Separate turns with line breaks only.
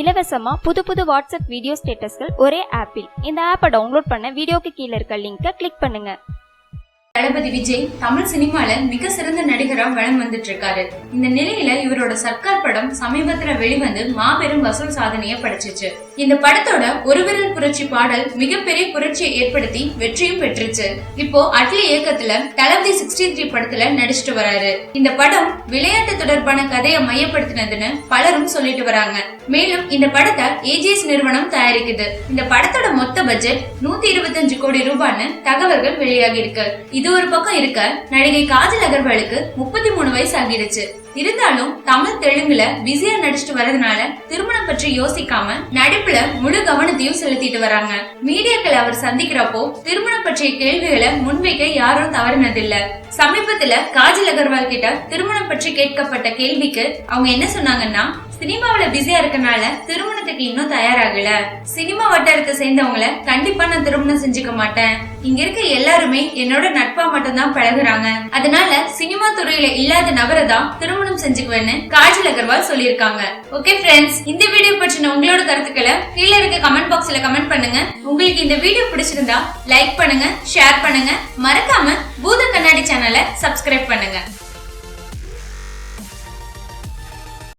இலவசமாக புது புது வாட்ஸ்அப் வீடியோ ஸ்டேட்டஸ்கள் ஒரே ஆப்பில் இந்த ஆப்பை டவுன்லோட் பண்ண வீடியோக்கு கீழே இருக்க லிங்கை கிளிக் பண்ணுங்க.
தளபதி விஜய் தமிழ் சினிமால மிக சிறந்த நடிகரா வளம் வந்துட்டு இருக்காரு இந்த நிலையில இவரோட சர்க்கார் படம் சமீபத்துல வெளிவந்து மாபெரும் வசூல் சாதனையை படைச்சிச்சு. இந்த படத்தோட ஒரு விரல் புரட்சி பாடல் மிகப்பெரிய புரட்சியை ஏற்படுத்தி வெற்றியும் பெற்றுச்சு. இப்போ அட்லி இயக்கத்துல தளபதி சிக்ஸ்டி த்ரீ படத்துல நடிச்சிட்டு வராரு. இந்த படம் விளையாட்டு தொடர்பான கதையை மையப்படுத்தினதுன்னு பலரும் சொல்லிட்டு வராங்க. மேலும் இந்த படத்தை ஏஜிஎஸ் நிறுவனம் தயாரிக்குது. இந்த படத்தோட மொத்த பட்ஜெட் நூத்தி இருபத்தஞ்சு கோடி ரூபான்னு தகவல்கள் வெளியாகி இருக்கு. இது ஒரு பக்கம் இருக்க நடிகை காஜல் அகர்வாலுக்கு முப்பத்தி மூணு வயசு ஆகிடுச்சு. இருந்தாலும் தமிழ் தெலுங்குல பிஸியா நடிச்சிட்டு வரதுனால திருமணம் பற்றி யோசிக்காம நடிப்பு படிப்புல முழு கவனத்தையும் செலுத்திட்டு வராங்க. மீடியாக்களை அவர் சந்திக்கிறப்போ திருமணம் பற்றிய கேள்விகளை முன்வைக்க யாரும் தவறினதில்ல. சமீபத்துல காஜல் அகர்வால் கிட்ட திருமணம் பற்றி கேட்கப்பட்ட கேள்விக்கு அவங்க என்ன சொன்னாங்கன்னா சினிமாவில் பிஸியா இருக்கனால திருமணத்துக்கு இன்னும் தயாராகல. சினிமா வட்டாரத்தை சேர்ந்தவங்கள கண்டிப்பா நான் திருமணம் செஞ்சுக்க மாட்டேன். இங்க இருக்க எல்லாருமே என்னோட நட்பா மட்டும்தான் பழகுறாங்க. அதனால சினிமா துறையில இல்லாத நபரை தான் திருமணம் செஞ்சுக்குவேன்னு காஜல் அகர்வால் சொல்லியிருக்காங்க. ஓகே ஃப்ரெண்ட்ஸ் இந்த வீடியோ பற்றின உங்களோட கருத்துக்களை கீழே இருக்க கமெண்ட் பாக்ஸ்ல கமெண்ட் பண்ணுங்க. உங்களுக்கு இந்த வீடியோ பிடிச்சிருந்தா லைக் பண்ணுங்க ஷேர் பண்ணுங்க. மறக்காம பூத கண்ணாடி சேனலை சப்ஸ்கிரைப் பண்ணுங்க.